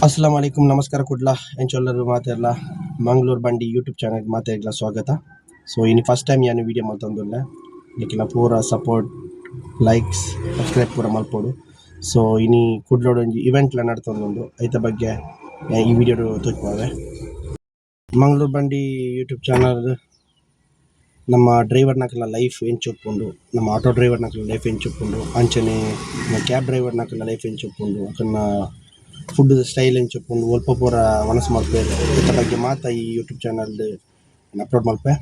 ಅಸ್ಸಲಾಂ ವಲೈಕುಮ್ ನಮಸ್ಕಾರ ಕುಡ್ಲ ಎಂಚೊಲ್ಲರು ಮಾತೆಲ್ಲ ಮಂಗಳೂರು ಬಂಡಿ ಯೂಟ್ಯೂಬ್ ಚಾನಲ್ಗೆ ಮಾತೆಗ್ಲ ಸ್ವಾಗತ. ಸೊ ಇನ್ನು ಫಸ್ಟ್ ಟೈಮ್ ಏನು ವಿಡಿಯೋ ಮಲ್ತೊಂದುಲ್ಲೆ ನಿಕ್ಕಿನ ಪೂರ ಸಪೋರ್ಟ್ ಲೈಕ್ಸ್ ಸಬ್ಸ್ಕ್ರೈಬ್ ಪೂರ ಮಲ್ಪೋಡು ಸೊ ಇನಿ ಕುಡ್ಲೋಡು ಒಂಜಿ ಇವೆಂಟ್ಲ ನಡ್ತೊಂದುಂಡು, ಐತ ಬಗ್ಗೆ ಈ ವಿಡಿಯೋ ತೋಜ್ಪಾವೆ ಮಂಗಳೂರು ಬಂಡಿ ಯೂಟ್ಯೂಬ್ ಚಾನಲ್ ನಮ್ಮ ಡ್ರೈವರ್ನಕ್ಕೆಲ್ಲ ಲೈಫ್ ಎಂಚೊಪ್ಪುಂಡು ನಮ್ಮ ಆಟೋ ಡ್ರೈವರ್ನಕ್ಕೆಲ್ಲ ಲೈಫ್ ಎಂಚೊಪ್ಪುಂಡು ಅಂಚನೆ ಕ್ಯಾಬ್ ಡ್ರೈವರ್ನಕ್ಕೆಲ್ಲ ಲೈಫ್ ಎಂಚೊಪ್ಪುಂಡು ಅಕಲ್ನ ಫುಡ್ ಸ್ಟೈಲ್ ಎಂಚೊಪ್ಪುಂಡು ಒಲ್ಪ ಪೂರ ಮನಸ್ಸು ಮಲ್ಪೇರು ಇತ್ತ ಬಗ್ಗೆ ಮಾತ ಈ ಯೂಟ್ಯೂಬ್ ಚಾನಲ್ ಅಪ್ಲೋಡ್ ಮಲ್ಪೆ?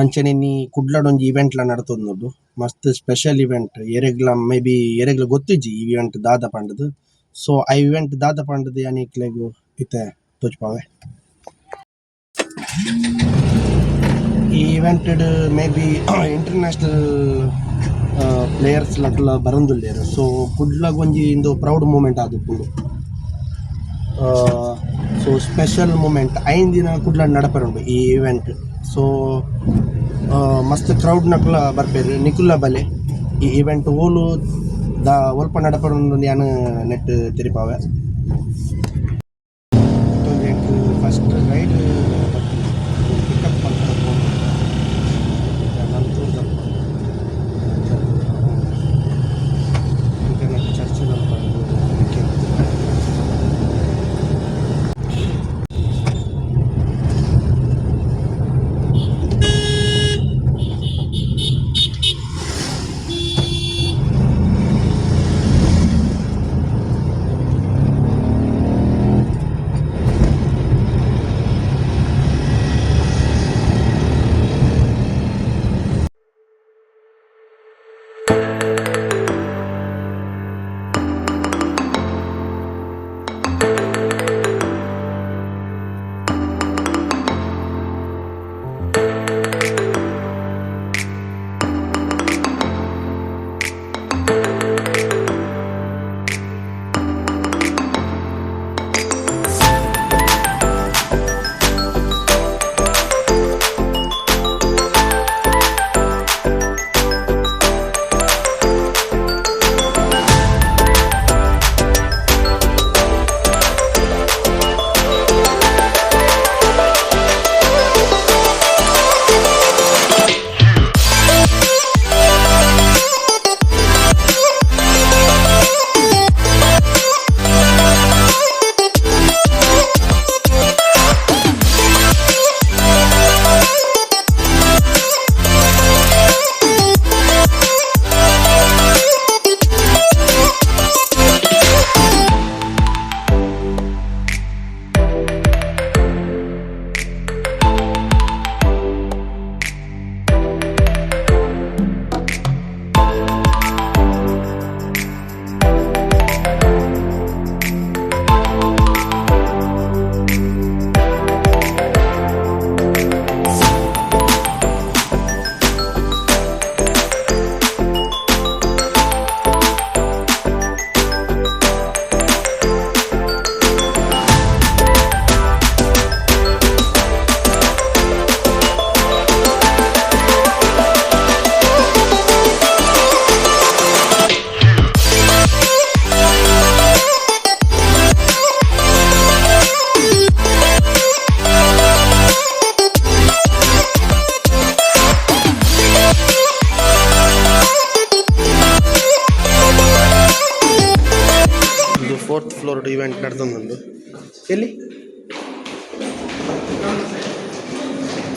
ಅಂಚನೆ ನೀ ಕುಡ್ಲಡೊಂಜಿ ಇವೆಂಟ್ಲ ನಡ್ತೊಂದುಂಡು ಮಸ್ತ್ ಸ್ಪೆಷಲ್ ಇವೆಂಟ್ ಎರೆಗ್ಲ ಮೇ ಬಿ ಎರೆಗ್ಲ ಗೊತ್ತಿಜ್ಜಿ ಈ ಇವೆಂಟ್ ದಾದ ಪಂಡದು. ಸೊ ಆ ಇವೆಂಟ್ ದಾದ ಪಂಡದು ಯಾನಿಕ್ಲೆಗು ಇತ್ತೆ ತೋಚ್ಪಾವೆ ಈ event may be international players ಲಕ್ಲ ಬರಂದುಲ್ಲೇರು ಸೊ ಕುಡ್ಲಗ್ ಒಂಜಿ ಇಂದು ಪ್ರೌಡ್ ಮೂಮೆಂಟ್ ಆದುಪ್ಪುಂಡು ಸೊ ಸ್ಪೆಷಲ್ ಮೂಮೆಂಟ್ ಐನ್ ದಿನ ಕುಡ್ಲ ನಡಪರುಂಡು ಈ ಇವೆಂಟ್ ಸೊ ಮಸ್ತ್ ಕ್ರೌಡ್ ನಕ್ಲ ಬರ್ಪೇರು. ನಿಕುಲ್ಲ ಬಲೆ ಈ ಇವೆಂಟ್ ಓಲು ದ ಒಲ್ಪ ನಡಪರುಂಡು ನಾನು ನೆಟ್ ತಿರುಪಾವೆ.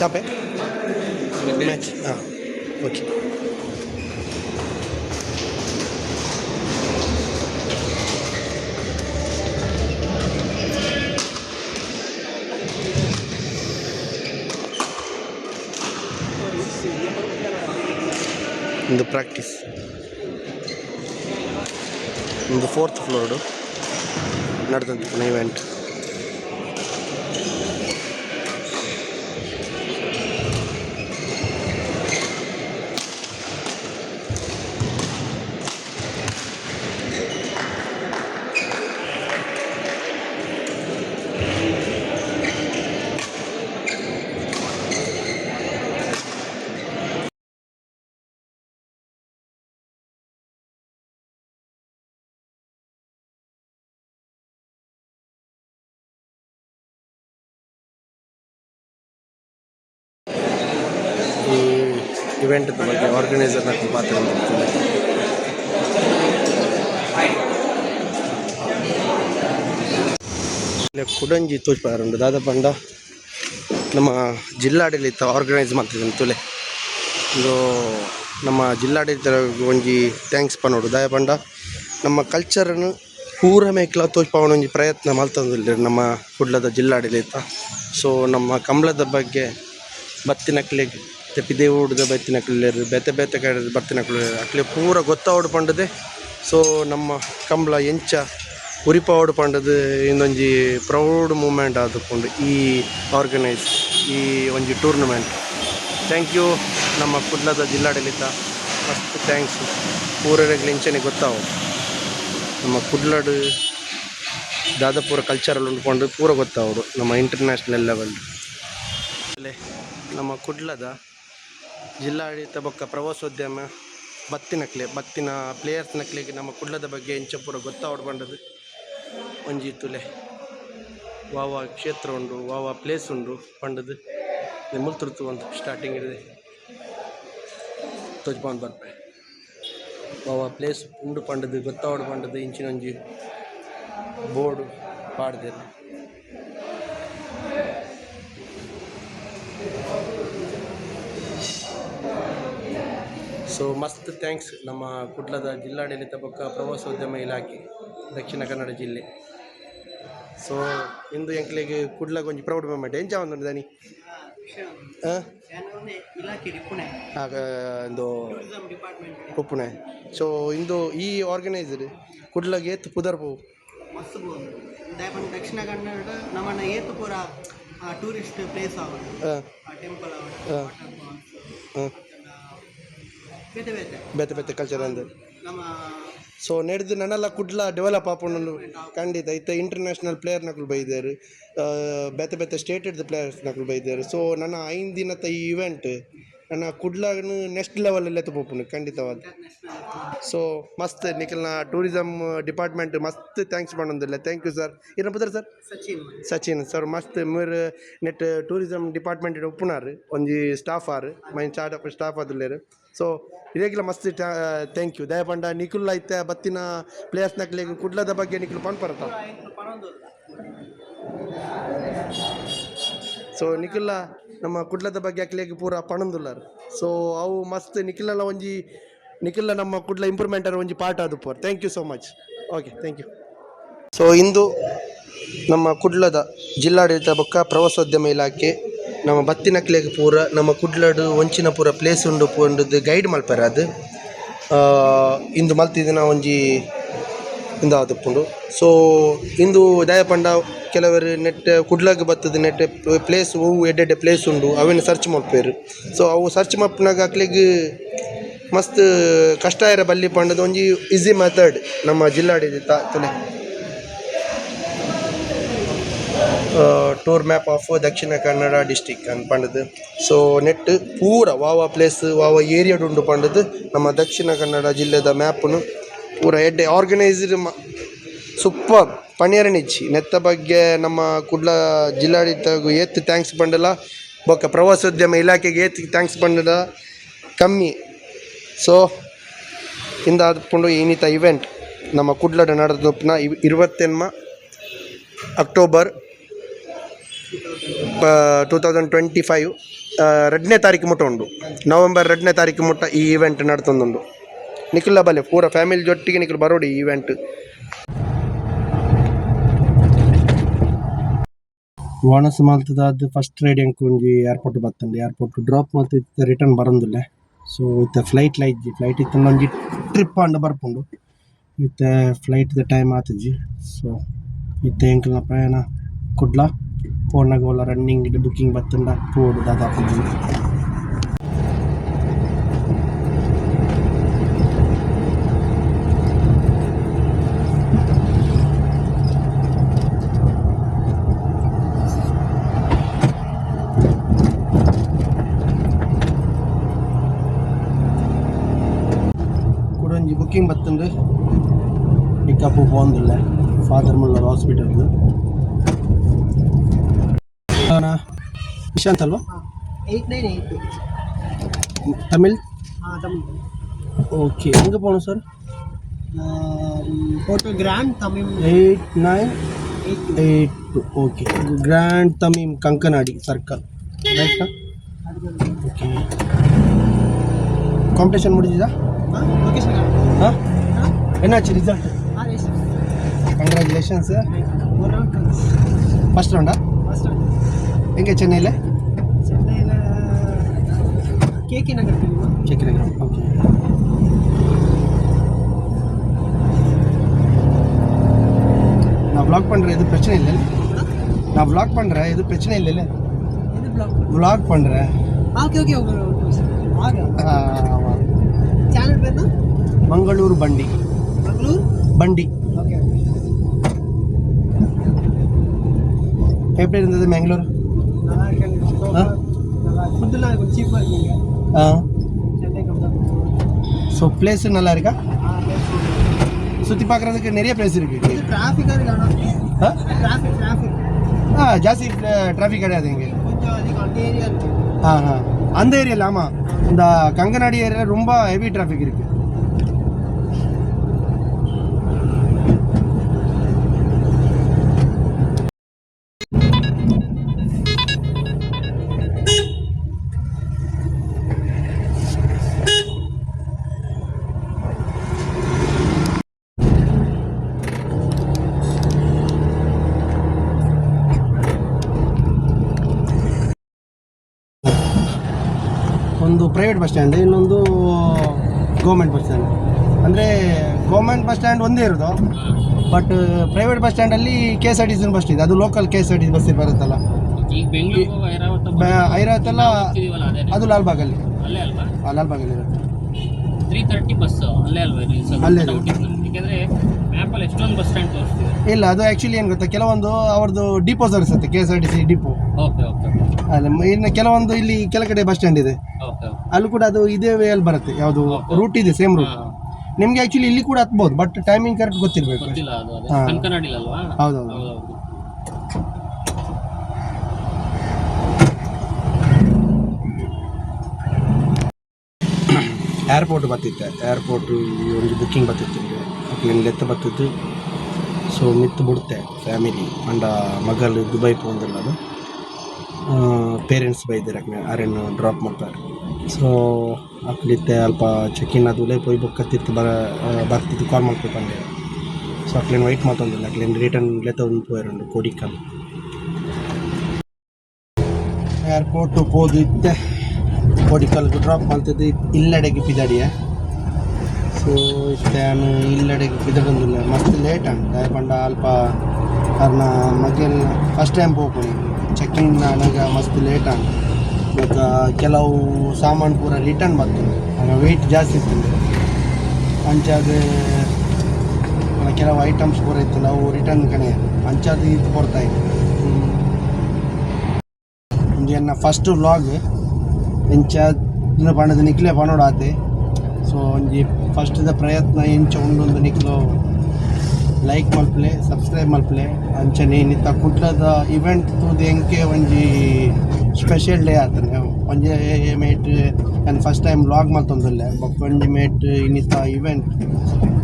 ಚಾಪೆ ಮ್ಯಾಚ್ ಹಾಂ ಓಕೆ ಒಂದು ಪ್ರಾಕ್ಟೀಸ್ ಒಂದು ಫೋರ್ತ್ ಫ್ಲೋರ್ಡು ನಡೆದಂತ ಇವೆಂಟ್ ಇವೆಂಟ್ ಬಗ್ಗೆ ಆರ್ಗನೈಸರ್ನ ಇಲ್ಲಿ ಕುಡಂಜಿ ತೋಜ್ಪಾರುಂಡು ದಾದ ಪಂಡ ನಮ್ಮ ಜಿಲ್ಲಾಡಳಿತ ಆರ್ಗನೈಸ್ ಮಾಡ್ತಿದ್ದಾನೆ ತುಲೆ. ಇದು ನಮ್ಮ ಜಿಲ್ಲಾಡಳಿತ ಒಂಜಿ ಥ್ಯಾಂಕ್ಸ್ ಪನ್ನೋಡು ದಾಯ ಪಂಡ. ನಮ್ಮ ಕಲ್ಚರನ್ನು ಪೂರ ಮೇಕ್ಲ ತೋಜ್ಪಾವನ ಒಂಜಿ ಪ್ರಯತ್ನ ಮಾಡ್ತಂದಿಲ್ಲ ನಮ್ಮ ಕುಡ್ಲದ ಜಿಲ್ಲಾಡಳಿತ. ಸೊ ನಮ್ಮ ಕಂಬಳದ ಬಗ್ಗೆ ಬತ್ತಿನಕ್ಲಿಗೆ ತೆಪ್ಪಿದೇವುಡ್ದ ಬತ್ತಿನಕ್ಲೇರು ಬೇತೆ ಬೇತೆ ಕಡೆ ಬತ್ತಿನಕ್ಲೇರು ಅಕ್ಲೆ ಪೂರ ಗೊತ್ತಾವಡ್ ಪಂಡ್ದೆ ಸೊ ನಮ್ಮ ಕಂಬಳ ಎಂಚ ಉರಿಪಾವಡ್ ಪಂಡದು ಇಂದೊಂಜಿ ಪ್ರೌಡ್ ಮೂಮೆಂಟ್ ಆದುಕೊಂಡು ಈ ಆರ್ಗನೈಸ್ ಈ ಒಂಜಿ ಟೂರ್ನಮೆಂಟ್ ಥ್ಯಾಂಕ್ ಯು ನಮ್ಮ ಕುಡ್ಲದ ಜಿಲ್ಲಾಡಳಿತ. ಮಸ್ತ್ ಥ್ಯಾಂಕ್ಸ್ ಪೂರರೆಗ್ಲಿ ಇಂಚನೆ ಗೊತ್ತಾವು. ನಮ್ಮ ಕುಡ್ಲಡು ದಾದಾಪುರ ಕಲ್ಚರಲ್ ಉಂಡ್ಕೊಂಡು ಪೂರ ಗೊತ್ತಾವರು ನಮ್ಮ ಇಂಟರ್ನ್ಯಾಷನಲ್ ಲೆವೆಲ್ ನಮ್ಮ ಕುಡ್ಲದ ಜಿಲ್ಲಾಡಳಿತ ಬೊಕ್ಕ ಪ್ರವಾಸೋದ್ಯಮ ಬತ್ತಿನಕ್ಲೆ ಬತ್ತಿನ ಪ್ಲೇಯರ್ಸ್ ನಕ್ಲೆಗೆ ನಮ್ಮ ಕುಡ್ಲದ ಬಗ್ಗೆ ಇಂಚಪುರ ಪೂರ ಗೊತ್ತಾವಡು ಬಂಡದು ಒಂಜಿ ತುಲೆ ವಾವ ಕ್ಷೇತ್ರ ಉಂಡು ವಾವ ಪ್ಲೇಸ್ ಉಂಡು ಪಂಡದು ತುರ್ತು ಒಂದು ಸ್ಟಾರ್ಟಿಂಗ್ ಹಿಡಿದು ತೋಜ್ಪಾನ್ ಬರ್ಪೆ. ವಾವ ಪ್ಲೇಸ್ ಉಂಡು ಪಂಡದು ಗೊತ್ತಾವಡು ಇಂಚಿನ ಒಂಜಿ ಬೋರ್ಡು ಪಾಡ್ದೇರು. ಸೊ ಮಸ್ತ್ ಥ್ಯಾಂಕ್ಸ್ ನಮ್ಮ ಕುಡ್ಲದ ಜಿಲ್ಲಾಡಳಿತ ಪಕ್ಕ ಪ್ರವಾಸೋದ್ಯಮ ಇಲಾಖೆ ದಕ್ಷಿಣ ಕನ್ನಡ ಜಿಲ್ಲೆ. ಸೊ ಇಂದು ಎಂಕ್ಲೆಗೆ ಕುಡ್ಲ ಒಂಜಿ ಪ್ರೌಡ್ ಮೂಮೆಂಟ್ ಎಂಚ ಒಂದು ದಾನಿ? ಆಗ ಇಂದು ಉಪ್ಪುಣೆ. ಸೊ ಇಂದು ಈ ಆರ್ಗನೈಸರ್ ಕುಡ್ಲಗೆ ಏತ್ ಪುದರ್ ದಕ್ಷಿಣ ಕನ್ನಡ ನಮ್ಮನ್ನ ಏತು ಪೂರ ಟೂರಿಸ್ಟ್ ಪ್ಲೇಸ್ ಆವಡು ಆ. ಟೆಂಪಲ್ ಹಾಂ ಬೇತೆ ಬೇತೆ. ಬೇತೆ ಬೇತೆ ಕಲ್ಚರ್ ಅಂದ್ರೆ. ನಮ್ಮ ಸೊ ನಡೆದು ನನ್ನೆಲ್ಲ ಕುಡ್ಲ ಡೆವಲಪ್ ಆಪಣ್ಣು ಖಂಡಿತ. ಇತ್ತ ಇಂಟರ್ನ್ಯಾಷನಲ್ ಪ್ಲೇಯರ್ ನಕಲು ಬೈದಾರು. ಬೇತೆ ಬೇತೆ ಸ್ಟೇಟೆಡ್ ಪ್ಲೇಯರ್ಸ್ ನಕಲು ಬೈದಾರು. ಸೊ ನನ್ನ ಐದು ದಿನದ ಈ ಇವೆಂಟ್ ನನ್ನ ಕುಡ್ಲಾಗನು ನೆಕ್ಸ್ಟ್ ಲೆವೆಲಲ್ಲೇ ತಗೋಪುನು ಖಂಡಿತವಾಗಿ ಸೊ ಮಸ್ತ್ ನಿಖಿಲ್ನ ಟೂರಿಸಮ್ ಡಿಪಾರ್ಟ್ಮೆಂಟ್ ಮಸ್ತ್ ಥ್ಯಾಂಕ್ಸ್ ಮಾಡೋದಿಲ್ಲ. ಥ್ಯಾಂಕ್ ಯು ಸರ್ ಏನ ಸರ್ ಸಚಿನ್. ಸಚಿನ್ ಸರ್ ಮಸ್ತ್ ಮೇರ್ ನೆಟ್ ಟೂರಿಸಮ್ ಡಿಪಾರ್ಟ್ಮೆಂಟ್ ಒಪ್ಪುನಾರ್. ಒಂಜಿ staff R my chart of staff ಅದಿಲ್ಲೇರು ಸೊ ಇದೇಗಿಲ್ಲ ಮಸ್ತ್ ಥ್ಯಾಂಕ್ ಯು ದಯಪಂಡ ನಿಖಿಲ್ ಐತೆ ಬತ್ತಿನ ಪ್ಲೇಯರ್ಸ್ ನಕ್ಲಿ ಕುಡ್ಲದ ಬಗ್ಗೆ ನಿಖಿಲ್ ಪಣ್ ಪರತ? ಸೊ ನಿಖಿಲ್ಲ ನಮ್ಮ ಕುಡ್ಲದ ಬಗ್ಗೆ ಅಕ್ಲೆಗ್ ಪೂರ ಪಣಂದುಲ್ಲರ್ ಸೊ ಅವು ಮಸ್ತ್ ನಿಖಿಲನ ಒಂಜಿ ನಿಖಿಲ್ಲ ನಮ್ಮ ಕುಡ್ಲ ಇಂಪ್ರೂವ್ಮೆಂಟರ್ ಒಂಜಿ ಪಾರ್ಟ್ ಆದ್ four. Thank you so much okay thank you so ಇಂದು ನಮ್ಮ ಕುಡ್ಲದ ಜಿಲ್ಲಾಡಳಿತ ಬೊಕ್ಕ ಪ್ರವಾಸೋದ್ಯಮ ಇಲಾಖೆ ನಮ್ಮ ಬತ್ತಿನಕ್ಲೆಗ್ ಪೂರ ನಮ್ಮ ಕುಡ್ಲಡು ಒಂಚಿನ ಪೂರ ಪ್ಲೇಸ್ ಉಂಡು ಪೋಂಡುದು ಗೈಡ್ ಮಲ್ಪರ ಅದು. ಇಂದು ಮಲ್ತಿದಿನ ಒಂಜಿ ಇಂದು ಆದುಪ್ಪುಂಡು. ಸೊ ಇಂದು ದಯಪಂಡ ಕೆಲವರು ನೆಟ್ ಕುಡ್ಲಗ್ ಬತ್ತದ ನೆಟ್ ಪ್ಲೇಸ್ ಹೂವು ಎಡ್ಡೆಡ್ಡೆ ಪ್ಲೇಸ್ ಉಂಡು, ಅವೆನ್ ಸರ್ಚ್ ಮಾಡ್ಪೇರು. ಸೊ ಅವು ಸರ್ಚ್ ಮಲ್ಪನಾಗ ಅಕ್ಲಿಗ್ ಮಸ್ತ್ ಕಷ್ಟ ಇರ ಬಲ್ಲಿ ಪಂಡದ ಒಂಜಿ ಈಸಿ ಮೆಥಡ್ ನಮ್ಮ ಜಿಲ್ಲಾಡಳಿತ ತಲೆ. Tour map of Dakshina Kannada district ಅಂತ ಪಂಡದು. ಸೊ ನೆಟ್ ಪೂರ ವಾವ ಪ್ಲೇಸ್ ವಾವ ಏರಿಯಾಡ್ ಉಂಡು ಪಂಡದು ನಮ್ಮ ದಕ್ಷಿಣ ಕನ್ನಡ ಜಿಲ್ಲೆದ ಮ್ಯಾಪ್ನು ಪೂರ ಎಡ್ಡೆ ಆರ್ಗನೈಸ್ಡ್ ಸೂಪರ್ ಪಣಿಯರಣಿಚ್ಚಿ ನೆತ್ತ ಬಗ್ಗೆ ನಮ್ಮ ಕುಡ್ಲ ಜಿಲ್ಲಾಡಳಿತಗೂ ಏತ್ ಥ್ಯಾಂಕ್ಸ್ ಪಂಡಲ ಬೊಕ್ಕ ಪ್ರವಾಸೋದ್ಯಮ ಇಲಾಖೆಗೆ ಏತ್ ಥ್ಯಾಂಕ್ಸ್ ಪಂಡಲ ಕಮ್ಮಿ. ಸೊ ಇಂದ ಆದ್ಕೊಂಡು ಇನ್ನಿತ ಇವೆಂಟ್ ನಮ್ಮ ಕುಡ್ಲಡ ನಡೆದಪ್ಪನ ಇರುವತ್ತೆನ್ಮ October two thousand twenty five ಎರಡನೇ ತಾರೀಕು ಮುಟ್ಟ ಉಂಡು. ನವೆಂಬರ್ ಎರಡನೇ ತಾರೀಕು ಮುಟ್ಟ ಈ ಇವೆಂಟ್ ನಡ್ತೊಂದುಂಡು. ನಿಖಿಲ ಬಲೆ ಪೂರ ಫ್ಯಾಮಿಲಿ ಜೊಟ್ಟಿಗೆ ನಿಖಿಲ್ ಬರೋಡಿ ಈವೆಂಟ್ ವಾಣಸ ಮಾಲ್ತದ ಫಸ್ಟ್ ರೈಡಿಂಗ್ ಒಂಜಿ ಏರ್ಪೋರ್ಟ್ ಬತ್ತಂడి ಏರ್ಪೋರ್ಟ್ ಡ್ರಾಪ್ ಮಾಲ್ತ ರಿಟರ್ನ್ ಬರೋದಿಲ್ಲ. ಸೊ ಇತ್ತ ಫ್ಲೈಟ್ ಲ ಇಜ್ಜಿ ಫ್ಲೈಟ್ ಇತ್ತ ಒಂಜಿ ಟ್ರಿಪ್ ಅಂಡ್ ಬರ್ಪುಂಡು. ಇತ್ತ ಫ್ಲೈಟ್ ಟೈಮ್ ಆತಜ್ಜಿ. ಸೊ ಇತ್ತ ಎಂಕಲ್ನ ಪ್ರಯಾಣ ಕುಡ್ಲ. ಫೋನ್ನಾಗ ಓಲ ರನ್ನಿಂಗ್ ಬುಕಿಂಗ್ ಬತ್ತಂಡ. ಪೋಡು ದಾದಾಪು போனதில்லை ஃபாதர்மல்லர் ஹாஸ்பிட்டலுக்கு நிஷாந்த் அல்வா தமிழ்? ஓகே எங்கே போகணும் sir photo grand Tamil eight nine eight two okay grand Tamim கங்கனாடி circle ரைட்டா ஓகே காம்படிஷன் முடிஞ்சுதா? ஓகே சார் ஆ? என்னாச்சு ரிசல்ட் லெஷன்ஸு ஃபஸ்ட் ரவுண்டா எங்கே சென்னையில்? சென்னையில் KK Nagar KK Nagar okay. நான் ப்ளாக் பண்ணுற எதுவும் பிரச்சனை இல்லை நான் ப்ளாக் பண்ணுறேன் எதுவும் பிரச்சனை இல்லைல்ல. ப்ளாக் பண்ணுறேன் ஓகே ஓகே ஆமாம் சேனல் பேர் மங்களூர் பண்டி. மங்களூர்? பண்டி. எப்படி இருந்தது பெங்களூர் ஆ. ஸோ பிளேஸ் நல்லா இருக்கா? சுற்றி பார்க்குறதுக்கு நிறைய பிளேஸ் இருக்கு. ஆ ஜாஸ்தி டிராஃபிக் கிடையாது இங்கே. ஆ ஆ. அந்த ஏரியாவில் ஆமாம் இந்த கங்கநாடி ஏரியாவில் ரொம்ப ஹெவி டிராஃபிக் இருக்குது ಒಂದು ಪ್ರೈವೇಟ್ ಬಸ್ ಸ್ಟ್ಯಾಂಡ್ ಇನ್ನೊಂದು ಗೌರ್ಮೆಂಟ್ ಬಸ್ ಸ್ಟ್ಯಾಂಡ್ ಅಂದರೆ ಗೌರ್ಮೆಂಟ್ ಬಸ್ ಸ್ಟ್ಯಾಂಡ್ ಒಂದೇ ಇರೋದು. But private bus ಸ್ಟ್ಯಾಂಡಲ್ಲಿ K S R T C bus ಇದೆ. ಅದು local K S R T C bus ಬರುತ್ತಲ್ಲ ಹೋಗ್ತಿದೀವಲ್ಲ ಅದು ಲಾಲ್ಬಾಗಲ್ಲಿ. ಅಲ್ಲೇ ಲಾಲ್ಬಾಗಲ್ಲಿ ಇರುತ್ತೆ. ತ್ರೀ ತರ್ಟಿ ಬಸ್ ಅಲ್ಲೇ ಅಲ್ವಾ ಅಲ್ಲೇ ಮ್ಯಾಪಲ್ಲಿ ಎಷ್ಟೊಂದು ಬಸ್ ಸ್ಟ್ಯಾಂಡ್ ತೋರಿಸ್ತಿದೆ ಇಲ್ಲ ಅದು ಆ್ಯಕ್ಚುಲಿ ಏನು ಗೊತ್ತಾ? ಕೆಲವೊಂದು ಅವ್ರದ್ದು ಡಿಪೋ ತೋರಿಸುತ್ತೆ K S R T C depot okay okay ಅಲ್ಲ ಮ- ಇನ್ನು ಕೆಲವೊಂದು ಇಲ್ಲಿ ಕೆಲ ಕಡೆ ಬಸ್ ಸ್ಟ್ಯಾಂಡ್ ಇದೆ. ಓಕೆ ಅಲ್ಲೂ ಕೂಡ ಅದು ಇದೇ ವೇ ಅಲ್ಲಿ ಬರುತ್ತೆ ಯಾವುದು ರೂಟ್ ಇದೆ ಸೇಮ್ ರೂಟ್ ನಿಮ್ಗೆ ಆಕ್ಚುಲಿ ಇಲ್ಲಿ ಕೂಡ ಹತ್ಬೋದು ಬಟ್ ಟೈಮಿಂಗ್ ಕರೆಕ್ಟ್ ಗೊತ್ತಿರಬೇಕು. ಗೊತ್ತಿಲ್ಲ ಅದು ಅದೇ. ಹಾ. ಕನಕನಾಡಿಲ್ ಅಲ್ವಾ? ಹೌದೌದು. ಹೌದೌದು. ಏರ್ಪೋರ್ಟ್ ಬರ್ತಿತ್ತು ಏರ್ಪೋರ್ಟ್ ಒಂದು ಬುಕ್ಕಿಂಗ್ ಬರ್ತಿತ್ತು ನಿಮ್ಗೆ ಎತ್ತ ಬರ್ತಿತ್ತು. ಸೊ ಮಿತ್ತು ಬಿಡುತ್ತೆ ಫ್ಯಾಮಿಲಿ ಅಂಡ ಮಗಲ್ ದುಬೈ ಪೋಂದಿಲ್ಲ ಅದು. ಪೇರೆಂಟ್ಸ್ ಬೈದಿರ ಅರೆನ್ ಡ್ರಾಪ್ ಮಾಡ್ತಾರೆ. ಸೊ ಅಕ್ಲಿತ್ತೆ ಅಲ್ಪ ಚೆಕ್ ಇನ್ ಅದು ಪೋಯ್ ಬುಕ್ ಕತ್ತಿತ್ತು ಬರ ಬರ್ತಿತ್ತು ಕಾಲ್ ಮಾಡ್ಬೇಕಂದೆ ಸೊ ಅಕ್ಲೇನು ವೈಟ್ ಮಾತೊಂದಿಲ್ಲ ಅಕ್ಲೇನು ರಿಟರ್ನ್ ಲೇತ ಒಂದು ಪೋಯರಂಡು ಕೋಡಿಕಲ್ ಏರ್ಪೋರ್ಟ್ ಇತ್ತೆ ಕೋಡಿಕಲ್ಗೆ ಡ್ರಾಪ್ ಮಾಡ್ತಿದ್ದು, ಇಲ್ಲಡೆಗೆ ಪಿದಾಡಿಯ. ಸೊ ಇತ್ತಾನು ಇಲ್ಲಡೆಗೆ ಪಿದಡೊಂದಿಲ್ಲ ಮಸ್ತ್ ಲೇಟ್ ಅಂಡ್ ದಾಯಪಂಡ ಅಲ್ಪ ಕಾರಣ ಮಗಲ್ ಫಸ್ಟ್ ಟೈಮ್ ಹೋಗ್ಕೊಂಡು ಚೆಕ್ಕಿಂಗ್ ನನಗೆ ಮಸ್ತ್ ಲೇಟ್ ಆಗ. ಕೆಲವು ಸಾಮಾನು ಪೂರ ರಿಟರ್ನ್ ಬರ್ತದೆ ಆಗ ವೆಯ್ಟ್ ಜಾಸ್ತಿ ಇತ್ತು. ಅಂಚಾದ ಕೆಲವು ಐಟಮ್ಸ್ ಪೂರ ಇತ್ತು. ನಾವು ರಿಟರ್ನ್ ಕಣೆ. ಅಂಚಾದ ಇದು ಕೊಡ್ತಾ ಇತ್ತು ಫಸ್ಟ್ ವ್ಲಾಗ್ ಪಣದ ಪಂಡದ ನಿಕ್ಲೆ ಪನೋಡ ಆತೆ. ಸೊ ಒಂಜಿ ಫಸ್ಟ್ದ ಪ್ರಯತ್ನ ಎಂಚ ಒಂದೊಂದು ನಿಕ್ಲು ಲೈಕ್ ಮಲ್ಪಲೆ ಸಬ್ಸ್ಕ್ರೈಬ್ ಮಲ್ಪಲೆ ಅಂಚನೆ ನಿತ್ತ ಕುಡ್ಲದ ಇವೆಂಟ್ ತೂದು ಎಂಕೆ ಒಂಜಿ ಸ್ಪೆಷಲ್ ಡೇ ಆತನೆ. ಒಂಜಿ ಮೇಟ್ ನಾನು ಫಸ್ಟ್ ಟೈಮ್ ವ್ಲಾಗ್ ಮಲ್ತೊಂದುಲ್ಲೆ ಬೊಕ್ಕ ಒಂಜಿ ಮೇಟ್ ಇನ್ನಿತ ಇವೆಂಟ್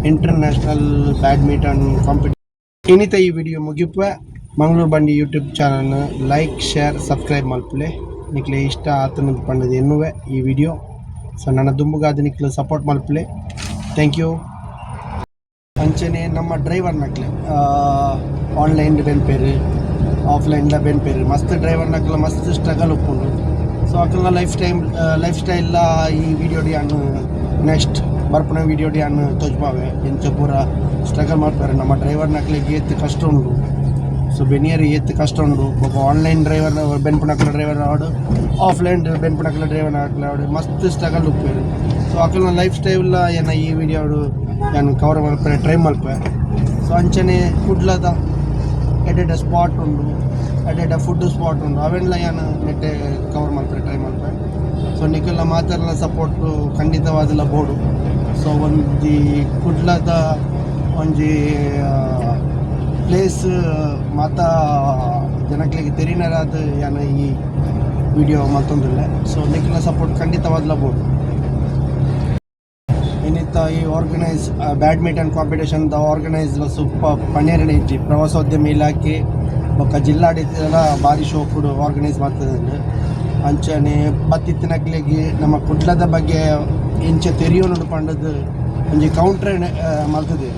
ಇಂಟರ್ನ್ಯಾಷನಲ್ ಬ್ಯಾಡ್ಮಿಂಟನ್ ಕಾಂಪಿಟೇಷನ್ ಇನ್ನಿತ ಈ video ಮುಗಿಪೆ Mangaluru Bandi YouTube channel like share subscribe ಮಲ್ಪಲೆ ನಿಕ್ಲೆ ಇಷ್ಟ ಆತನದ ಪಂಡದ ಎನ್ನುವೆ ಈ ವಿಡಿಯೋ ಸೊ ನನ್ನ ದುಂಬುಗಾದ ನಿಕ್ಲು ಸಪೋರ್ಟ್ ಮಲ್ಪಲೆ ಥ್ಯಾಂಕ್ ಯು ಅಂಚನೆ ನಮ್ಮ ಡ್ರೈವರ್ ನಕ್ಲೆ. ಆನ್ಲೈನ್ ಬೆನ್ಪೇರು ಆಫ್ಲೈನ್ ಬೆನ್ಪೇರು. ಮಸ್ತ್ ಡ್ರೈವರ್ ನಕ್ಲ ಮಸ್ತ್ ಸ್ಟ್ರಗಲ್ ಉಪ್ಪುಂಡು ಸೊ ಅಕಲ್ನ ಲೈಫ್ ಟೈಮ್ ಲೈಫ್ ಸ್ಟೈಲ್ ಈ ವಿಡಿಯೋ ಡಿ ಅನ್ನು ನೆಕ್ಸ್ಟ್ ಬರ್ಪಣ ವಿಡಿಯೋ ಡಿ ಅನ್ನು ತೋಜ್ಪಾವೆ. ಎಂಚ ಪೂರ ಸ್ಟ್ರಗಲ್ ಮಾಡ್ತಾರೆ. ನಮ್ಮ ಡ್ರೈವರ್ ನಕ್ಲಿಗೆ ಎತ್ತು ಕಷ್ಟ ಉಂಡು. ಸೊ ಬೆನಿಯರ್ ಎತ್ತು ಕಷ್ಟ ಉಂಡು. ಒಬ್ಬ ಆನ್ಲೈನ್ ಡ್ರೈವರ್ ಬೆನ್ಪುನಕ್ಲ ಡ್ರೈವರ್ ಆಡು. ಆಫ್ಲೈನ್ ಬೆನ್ಪುನಕ್ಲ ಡ್ರೈವರ್ ಹಾಕ್ಲ ಆಡು. ಮಸ್ತ್ ಸ್ಟ್ರಗಲ್ ಉಪ್ಪೇರು ಸೊ ಅಕಲ್ನ ಲೈಫ್ ಸ್ಟೈಲ್ ಏನ ಈ ವಿಡಿಯೋ ನಾನು ಕವರ್ ಮಲ್ಪೆ ಟ್ರೈ ಮಲ್ಪೆ ಸೊ ಅಂಚನೆ ಕುಡ್ಲದ ಎಡೆಡ ಸ್ಪಾಟ್ ಉಂಡು ಎಡೆಡ ಫುಡ್ ಸ್ಪಾಟ್ ಉಂಡು, ಅವೆಲ್ಲ ಏನು ನೆಟ್ಟೆ ಕವರ್ ಮಲ್ಪೆ ಟ್ರೈ ಮಲ್ಪೆ ಸೊ ನಿಕ್ಕೆಲ್ಲ ಮಾತೆಲ್ಲ ಸಪೋರ್ಟು ಖಂಡಿತವಾದಿಲ್ಲ ಬೋರ್ಡು ಸೊ ಒಂದು ಕುಡ್ಲದ ಒಂಜಿ ಪ್ಲೇಸ್ ಮಾತ ಜನಗಳಿಗೆ ತೆರಿನರಾದ ಏನು ಈ ವಿಡಿಯೋ ಮತ್ತೊಂದಿಲ್ಲ. ಸೊ ನಿಕ್ಕೆಲ್ಲ ಸಪೋರ್ಟ್ ಖಂಡಿತವಾದಿಲ್ಲ ಇನ್ನಿತ್ತ ಈ ಆರ್ಗನೈಸ್ ಬ್ಯಾಡ್ಮಿಂಟನ್ ಕಾಂಪಿಟೇಷನ್ ದ ಆರ್ಗನೈಸ್ ಸೂಪರ್ ಪಣ್ಯರಣಿ ಇಜ್ಜಿ ಪ್ರವಾಸೋದ್ಯಮ ಇಲಾಖೆ, ಬೊಕ್ಕ ಜಿಲ್ಲಾಡಳಿತ ಭಾರಿ ಶೋ ಕೂಡ ಆರ್ಗನೈಸ್ ಮಾಡ್ತದೆ ಅಂಚನೆ ಬತ್ತಿತ್ತಿನಕ್ಲೆಗೆ ನಮ್ಮ ಕುಡ್ಲದ ಬಗ್ಗೆ ಇಂಚೆ ತೆರಿಯೋನು ಪಂಡದು ಒಂಜಿ ಕೌಂಟ್ರ್ ಮಲ್ತದೆ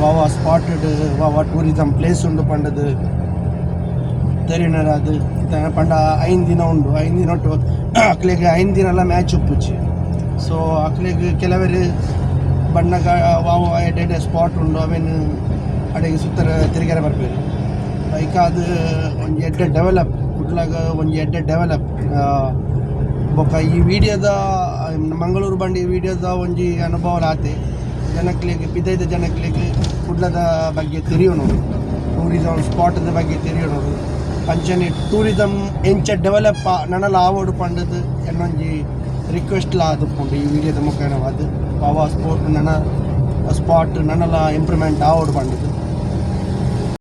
ವಾವ ಸ್ಪಾಟೆಡ್ ವಾವ ಟೂರಿಸಮ್ ಪ್ಲೇಸ್ ಉಂಡು ಪಂಡದು ತೆರಿನರ ಪಂಡ ಐದು ದಿನ ಉಂಡು. ಐದು ದಿನ ಒಟ್ಟು, ಅಕ್ಲೆಗೆ ಐದು ದಿನ ಎಲ್ಲ ಮ್ಯಾಚ್ ಉಪ್ಪುಚ್ಚಿ. ಸೊ ಅಕ್ಲೆಗ್ ಕೆಲವರು ಬಣ್ಣಗ ಎಡ್ಡೆ ಸ್ಪಾಟ್ ಉಂಡು, ಅವೇನು ಅಡೆಗೆ ಸುತ್ತ ತಿರುಗಾರ ಬರ್ಬೇಕು. ಲೈಕ್ ಅದು ಒಂದು ಎಡ್ಡೆ ಡೆವಲಪ್ ಕುಡ್ಲಾಗ ಒಂದು ಎಡ್ಡೆ ಡೆವಲಪ್ ಬೊಕ್ಕ ಈ ವಿಡಿಯೋದ ಮಂಗಳೂರು ಬಂಡಿ ವಿಡಿಯೋದ ಒಂಜಿ ಅನುಭವ ಆತೆ ಜನಕ್ಲಿಗೆ, ಬಿದ್ದೈದ ಜನಕ್ಲಿಗೆ ಕುಡ್ಲದ ಬಗ್ಗೆ ತಿಳಿಯೋಣ. ಟೂರಿಸಮ್ ಸ್ಪಾಟದ ಬಗ್ಗೆ ತಿಳಿಯೋಣ. ಅಂಚನೆ ಟೂರಿಸಮ್ ಎಂಚ ಡೆವಲಪ್ ನನಲ ಆವೋಡು ಪಂಡದು ಎನ್ನೊಂಜಿ ರಿಕ್ವೆಸ್ಟ್ ಲಾ ಆದುಪ್ಪುಂಡು ಈ ವಿಡಿಯೋದ ಮುಖೇನ ಅದು ಪಾವ ಸ್ಪೋರ್ಟ್ ನನ್ನ ಸ್ಪಾಟ್ ನನಲ ಇಂಪ್ರೂವ್ಮೆಂಟ್ ಆವೋಡು ಪಂಡದು